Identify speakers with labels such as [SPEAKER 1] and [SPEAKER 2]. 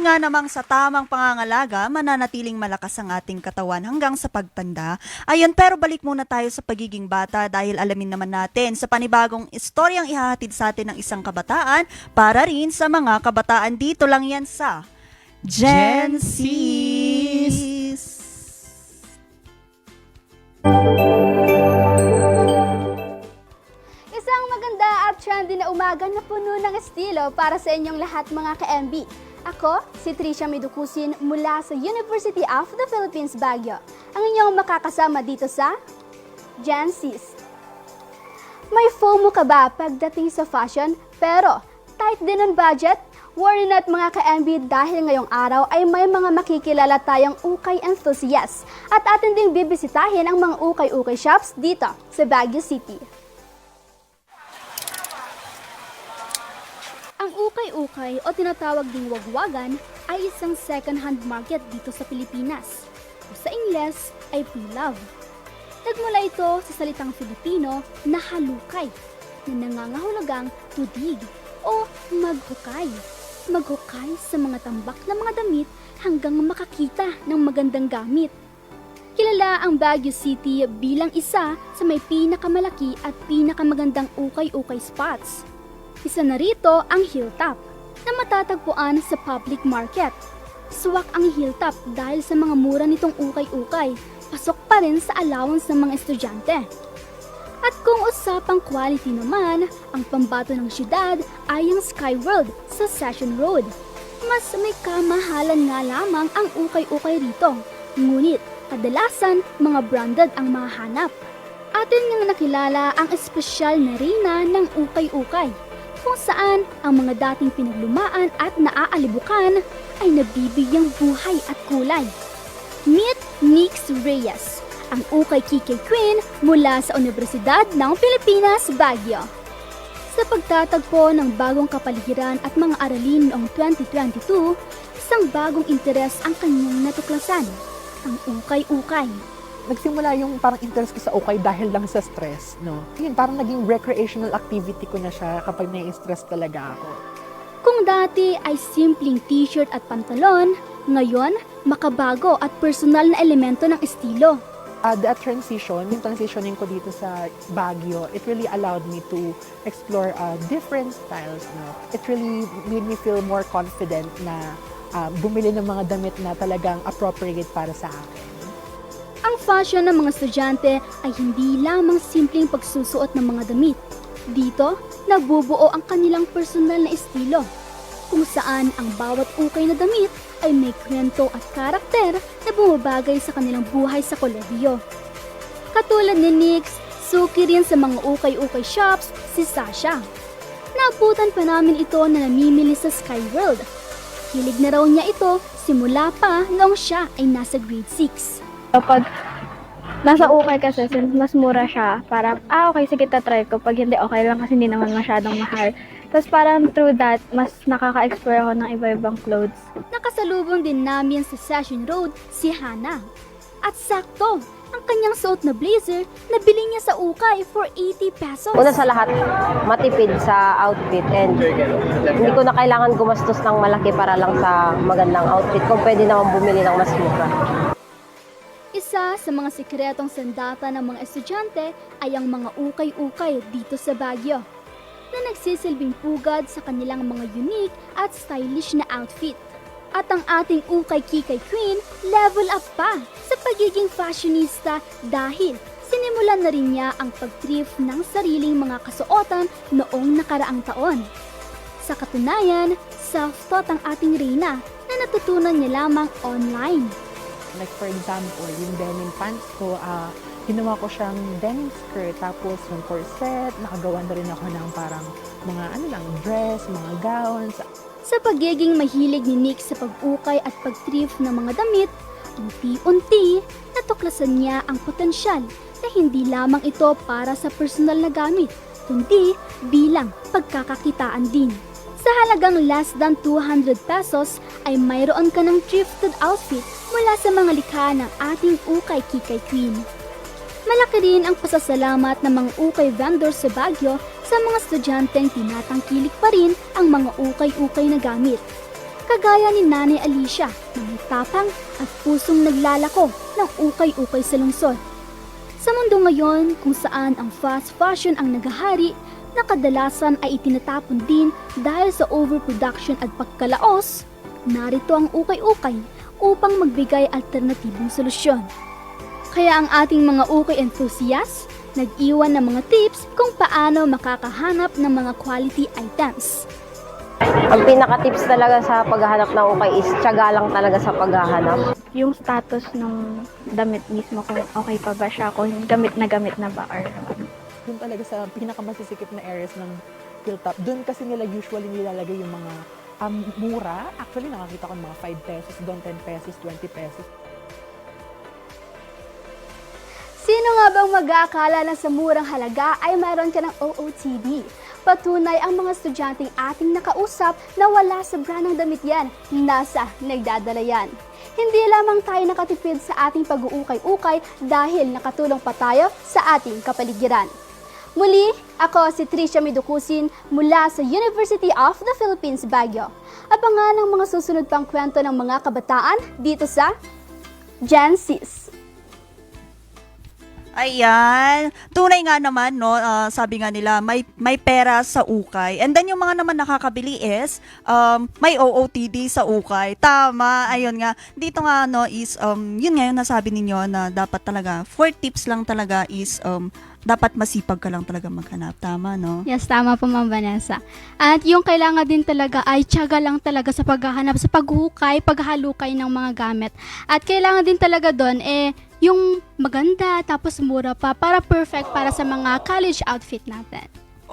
[SPEAKER 1] Nga namang sa tamang pangangalaga, mananatiling malakas ang ating katawan hanggang sa pagtanda. Ayun, pero balik muna tayo sa pagiging bata dahil alamin naman natin sa panibagong istoryang ihahatid sa atin ng isang kabataan para rin sa mga kabataan dito lang yan sa Gen Z's.
[SPEAKER 2] Isang maganda at trendy na umaga na puno ng estilo para sa inyong lahat mga ka-MB. Ako, si Tricia Meducusin mula sa University of the Philippines, Baguio. Ang inyong makakasama dito sa Z's. May FOMO ka ba pagdating sa fashion pero tight din ang budget? Worry not mga ka-MB dahil ngayong araw ay may mga makikilala tayong ukay enthusiasts at atin ding bibisitahin ang mga ukay-ukay shops dito sa Baguio City. Ukay-ukay o tinatawag ding wagwagan ay isang second-hand market dito sa Pilipinas. O sa Ingles ay pre-love. Nagmula ito sa salitang Filipino na halukay na nangangahulugang tudig o maghukay. Maghukay sa mga tambak na mga damit hanggang makakita ng magandang gamit. Kilala ang Baguio City bilang isa sa may pinakamalaki at pinakamagandang ukay-ukay spots. Isa na rito ang Hilltop na matatagpuan sa public market. Suwak ang Hilltop dahil sa mga mura nitong ukay-ukay, pasok pa rin sa allowance ng mga estudyante. At kung usapang quality naman, ang pambato ng syudad ay ang Skyworld sa Session Road. Mas may kamahalan nga lamang ang ukay-ukay rito, ngunit kadalasan mga branded ang mahanap. Atin ngang nakilala ang espesyal na reyna ng ukay-ukay, kung saan ang mga dating pinaglumaan at naaalibukan ay nabibigyang buhay at kulay. Meet Nix Reyes, ang ukay kikay queen mula sa Universidad ng Pilipinas, Baguio. Sa pagtatagpo ng bagong kapaligiran at mga aralin noong 2022, isang bagong interes ang kanyang natuklasan, ang ukay-ukay.
[SPEAKER 3] Nagsimula yung parang interest ko sa ukay dahil lang sa stress, no? Yun, parang naging recreational activity ko na siya kapag nai-stress talaga ako.
[SPEAKER 2] Kung dati ay simpleng t-shirt at pantalon, ngayon makabago at personal na elemento ng estilo.
[SPEAKER 3] Uh, that transition, yung transitioning ko dito sa Baguio, it really allowed me to explore uh, different styles. No? It really made me feel more confident na uh, bumili ng mga damit na talagang appropriate para sa akin.
[SPEAKER 2] Ang fashion ng mga estudyante ay hindi lamang simpleng pagsusuot ng mga damit. Dito, nabubuo ang kanilang personal na estilo, kung saan ang bawat ukay na damit ay may kwento at karakter na bumabagay sa kanilang buhay sa kolehiyo. Katulad ni Nix, suki rin sa mga ukay-ukay shops si Sasha. Naabutan pa namin ito na namimili sa Skyworld. Hilig na raw niya ito simula pa noong siya ay nasa grade 6.
[SPEAKER 4] Kapag nasa ukay kasi, since mas mura siya, para, ah, okay, sige, tatry ko. Pag hindi, okay lang kasi hindi naman masyadong mahal. Tapos parang through that, mas nakaka-explore ako ng iba-ibang clothes.
[SPEAKER 2] Nakasalubong din namin sa Session Road si Hana. At sakto, ang kanyang suot na blazer nabili niya sa ukay for 80 pesos.
[SPEAKER 5] Una sa lahat, matipid sa outfit and hindi ko na kailangan gumastos ng malaki para lang sa magandang outfit kung pwede naman bumili ng mas mura.
[SPEAKER 2] Isa sa mga sikretong sandata ng mga estudyante ay ang mga ukay-ukay dito sa Baguio na nagsisilbing pugad sa kanilang mga unique at stylish na outfit. At ang ating ukay kikay queen level up pa sa pagiging fashionista dahil sinimulan na rin niya ang pag-thrift ng sariling mga kasuotan noong nakaraang taon. Sa katunayan, self-taught ang ating Reyna na natutunan niya lamang online.
[SPEAKER 3] Like for example, yung denim pants ko, ah, ginawa ko siyang denim skirt, tapos yung corset, nakagawa na rin ako ng parang mga ano lang, dress, mga gowns.
[SPEAKER 2] Sa pagiging mahilig ni Nick sa pag-ukay at pag-thrift ng mga damit, unti-unti natuklasan niya ang potensyal na hindi lamang ito para sa personal na gamit, kundi bilang pagkakakitaan din. Sa halagang less than 200 pesos ay mayroon ka ng thrifted outfit mula sa mga likha ng ating ukay kikay queen. Malaki rin ang pasasalamat ng mga ukay vendors sa Baguio sa mga estudyanteng tinatangkilik pa rin ang mga ukay-ukay na gamit. Kagaya ni Nanay Alicia na may tapang at pusong naglalako ng ukay-ukay sa lungsod. Sa mundo ngayon kung saan ang fast fashion ang nagahari, na kadalasan ay itinatapon din dahil sa overproduction at pagkalaos, narito ang ukay-ukay upang magbigay alternatibong solusyon. Kaya ang ating mga ukay enthusiasts, nag-iwan ng mga tips kung paano makakahanap ng mga quality items.
[SPEAKER 5] Ang pinaka-tips talaga sa paghahanap ng ukay is tiyaga lang talaga sa paghahanap.
[SPEAKER 4] Yung status ng damit mismo, kung okay pa ba siya, kung gamit na gamit na ba, or
[SPEAKER 3] Doon talaga sa pinakamasisikip na areas ng hilltop. Doon kasi nila usually nilalagay yung mga um, mura. Actually, nakakita ko ng mga 5 pesos, doon 10 pesos, 20 pesos.
[SPEAKER 2] Sino nga bang mag-aakala na sa murang halaga ay mayroon ka ng OOTD? Patunay ang mga estudyanteng ating nakausap na wala sa brand ng damit yan, nasa nagdadala yan. Hindi lamang tayo nakatipid sa ating pag-uukay-ukay dahil nakatulong pa tayo sa ating kapaligiran. Muli, ako si Tricia Midukusin mula sa University of the Philippines, Baguio. Abangan ang mga susunod pang kwento ng mga kabataan dito sa Gen Sis.
[SPEAKER 1] Ayan. Tunay nga naman, no, ah, sabi nga nila, may, may pera sa ukay. And then yung mga naman nakakabili is, um, may OOTD sa ukay. Tama, ayun nga. Dito nga, no, is, um, yun nga yung nasabi ninyo na dapat talaga, four tips lang talaga is, um, dapat masipag ka lang talaga maghanap. Tama, no?
[SPEAKER 2] Yes, tama po Ma'am Vanessa. At yung kailangan din talaga ay tiyaga lang talaga sa paghahanap, sa paghukay, paghalukay ng mga gamit. At kailangan din talaga doon eh yung maganda tapos mura pa para perfect para sa mga college outfit natin.